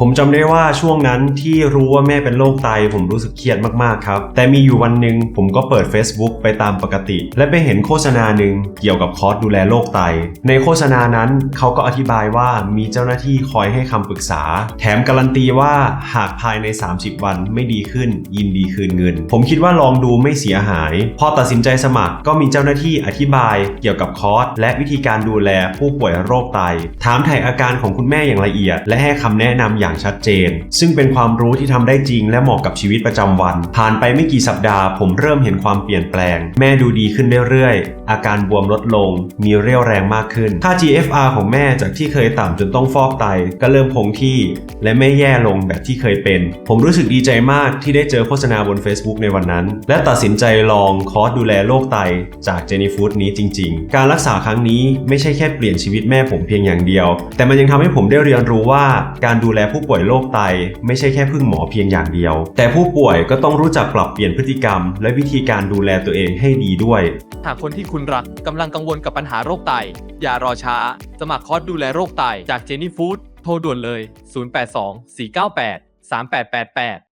ผมจำได้ว่าช่วงนั้นที่รู้ว่าแม่เป็นโรคไตผมรู้สึกเครียดมากๆครับ แต่มีอยู่วันหนึ่งผมก็เปิด Facebook ไปตามปกติ และไปเห็นโฆษณาหนึ่งเกี่ยวกับคอร์สดูแลโรคไต ในโฆษณานั้นเขาก็อธิบายว่ามีเจ้าหน้าที่คอยให้คำปรึกษา แถมการันตีว่าหากภายใน 30 วันไม่ดีขึ้น ยินดีคืนเงิน ผมคิดว่าลองดูไม่เสียหาย พอตัดสินใจสมัครก็มีเจ้าหน้าที่อธิบาย เกี่ยวกับคอร์สและวิธีการดูแลผู้ป่วยโรคไต ถามถ่ายอาการของคุณแม่อย่างละเอียด และให้คำแนะนำอย่างชัดเจน ซึ่งเป็นความรู้ที่ทำได้จริงและเหมาะกับชีวิตประจำวัน ผ่านไปไม่กี่สัปดาห์ ผมเริ่มเห็นความเปลี่ยนแปลง แม่ดูดีขึ้นเรื่อยๆ อาการบวมลดลง มีเรี่ยวแรงมากขึ้น ค่า GFR ของแม่จากที่เคยต่ำจนต้องฟอกไต ก็เริ่มคงที่ และไม่แย่ลงแบบที่เคยเป็น ผมรู้สึกดีใจมากที่ได้เจอโฆษณาบน Facebook ในวันนั้น และตัดสินใจลองคอร์สดูแลโรคไตจากเจนี่ฟู้ดนี้จริง ๆ การรักษาครั้งนี้ไม่ใช่แค่เปลี่ยนชีวิตแม่ผมเพียงอย่างเดียว แต่มันยังทำให้ผมได้เรียนรู้ว่าการดูแลผู้ป่วยโรคไตไม่ใช่แค่พึ่งหมอเพียงอย่างเดียว แต่ผู้ป่วยก็ต้องรู้จักปรับเปลี่ยนพฤติกรรม และวิธีการดูแลตัวเองให้ดีด้วย หากคนที่คุณรักกำลังกังวลกับปัญหาโรคไต อย่ารอช้า สมัครคอร์สดูแลโรคไตจากเจนี่ฟู้ดโทรด่วนเลย 082 498 3888